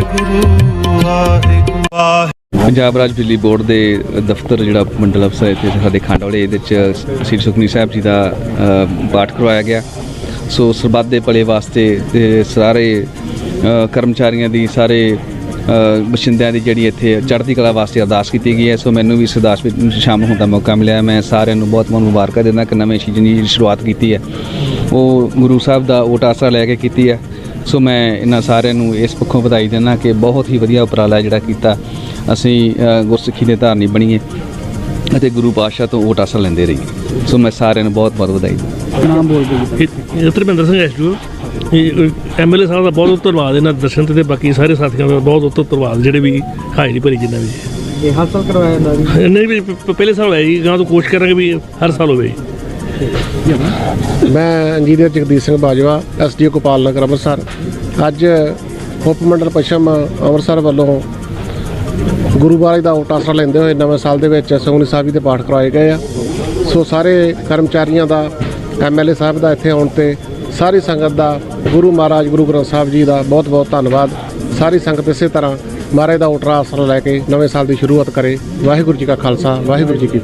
ਵਾਹਿਗੁਰੂ ਵਾਹਿਗੁਰੂ ਵਾਹਿਗੁਰੂ ਪੰਜਾਬ ਰਾਜ ਬਿਜਲੀ ਬੋਰਡ ਦੇ ਦਫ਼ਤਰ ਜਿਹੜਾ ਮੰਡਲ ਅਫਸਰ ਇੱਥੇ ਸਾਡੇ ਖੰਡ ਵਾਲੇ ਇਹਦੇ ਚ ਸ੍ਰੀ ਸੁਖਨੀ ਸਾਹਿਬ ਜੀ ਦਾ ਪਾਠ ਕਰਵਾਇਆ ਗਿਆ। ਸੋ ਸਰਬੱਤ ਦੇ ਭਲੇ ਵਾਸਤੇ ਤੇ ਸਾਰੇ ਕਰਮਚਾਰੀਆਂ ਦੀ ਸਾਰੇ ਅ, ਬਸ਼ਿੰਦਿਆਂ ਦੀ ਜਿਹੜੀ ਇੱਥੇ ਚੜ੍ਹਦੀ ਕਲਾ ਵਾਸਤੇ ਅਰਦਾਸ ਕੀਤੀ ਗਈ ਹੈ। ਸੋ ਮੈਨੂੰ ਵੀ ਇਸ ਅਰਦਾਸ ਵਿੱਚ ਸ਼ਾਮਲ ਹੋਣ ਦਾ ਮੌਕਾ ਮਿਲਿਆ। ਮੈਂ ਸਾਰਿਆਂ ਨੂੰ ਬਹੁਤ ਬਹੁਤ ਮੁਬਾਰਕਾਂ ਦਿੰਦਾ ਕਿ ਨਵੇਂ ਸੀਜ਼ਨ ਦੀ ਜਿਹੜੀ ਸ਼ੁਰੂਆਤ ਕੀਤੀ ਹੈ। ਉਹ ਗੁਰੂ ਸਾਹਿਬ ਦਾ ਓਟ ਆਸਰਾ ਲੈ ਕੇ ਕੀਤੀ ਹੈ। ਸੋ ਮੈਂ ਇਹਨਾਂ ਸਾਰਿਆਂ ਨੂੰ ਇਸ ਪੱਖੋਂ ਵਧਾਈ ਦਿੰਦਾ ਕਿ ਬਹੁਤ ਹੀ ਵਧੀਆ ਉਪਰਾਲਾ ਜਿਹੜਾ ਕੀਤਾ। ਅਸੀਂ ਗੁਰਸਿੱਖੀ ਦੇ ਧਾਰਨੀ ਬਣੀਏ ਅਤੇ ਗੁਰੂ ਪਾਤਸ਼ਾਹ ਤੋਂ ਓਟ ਆਸਰਾ ਲੈਂਦੇ ਰਹੀਏ। ਸੋ ਮੈਂ ਸਾਰਿਆਂ ਨੂੰ ਬਹੁਤ ਬਹੁਤ ਵਧਾਈ ਦਿੰਦਾ। ਇਹ ਧਰਮਿੰਦਰ ਸਿੰਘ ਐਸਟੂ ਇਹ ਐਮਐਲਏ ਸਾਹਿਬ ਦਾ ਬਹੁਤ ਬਹੁਤ ਧੰਨਵਾਦ ਇਹਨਾਂ ਦਰਸ਼ਨ ਤੇ ਬਾਕੀ ਸਾਰੇ ਸਾਥੀਆਂ ਦਾ ਬਹੁਤ ਬਹੁਤ ਧੰਨਵਾਦ ਜਿਹੜੇ ਵੀ ਹਾਜ਼ਰੀ ਭਰੀ ਜਿੰਨਾ ਵੀ ਇਹ ਹਰ ਸਾਲ ਕਰਵਾਇਆ ਜਾਂਦਾ ਨਹੀਂ ਵੀ ਪਹਿਲੇ ਸਾਲ ਹੋਇਆ ਜੀ ਗਾਂ ਤੋਂ ਕੋਸ਼ਿਸ਼ ਕਰਾਂਗੇ ਵੀ ਹਰ ਸਾਲ ਹੋਵੇ। ਮੈਂ ਇੰਜੀਨੀਅਰ ਜਗਦੀਪ ਸਿੰਘ ਬਾਜਵਾ ਐਸਡੀਓ ਗੋਪਾਲ ਨਗਰ, ਅੰਮ੍ਰਿਤਸਰ। ਅੱਜ ਉਪ ਮੰਡਲ ਪੱਛਮ ਅੰਮ੍ਰਿਤਸਰ ਵੱਲੋਂ ਗੁਰੂ ਮਹਾਰਾਜ ਦਾ ਓਟ ਆਸਰਾ ਲੈਂਦੇ ਹੋਏ ਨਵੇਂ ਸਾਲ ਦੇ ਵਿੱਚ ਸੁਖਮਨੀ ਸਾਹਿਬ ਜੀ ਦੇ ਪਾਠ ਕਰਵਾਏ ਗਏ ਆ। ਸੋ ਸਾਰੇ ਕਰਮਚਾਰੀਆਂ ਦਾ ਐਮਐਲਏ ਸਾਹਿਬ ਦਾ ਇੱਥੇ ਆਉਣ ਤੇ ਸਾਰੀ ਸੰਗਤ ਦਾ, ਗੁਰੂ ਮਹਾਰਾਜ, ਗੁਰੂ ਗ੍ਰੰਥ ਸਾਹਿਬ ਜੀ ਦਾ ਬਹੁਤ ਬਹੁਤ ਧੰਨਵਾਦ। ਸਾਰੀ ਸੰਗਤ ਇਸੇ ਤਰ੍ਹਾਂ ਮਹਾਰਾਜ ਦਾ ਓਟ ਆਸਰਾ ਲੈ ਕੇ ਨਵੇਂ ਸਾਲ ਦੀ ਸ਼ੁਰੂਆਤ ਕਰੇ। ਵਾਹਿਗੁਰੂ ਜੀ ਕਾ ਖਾਲਸਾ, ਵਾਹਿਗੁਰੂ ਜੀ ਕੀ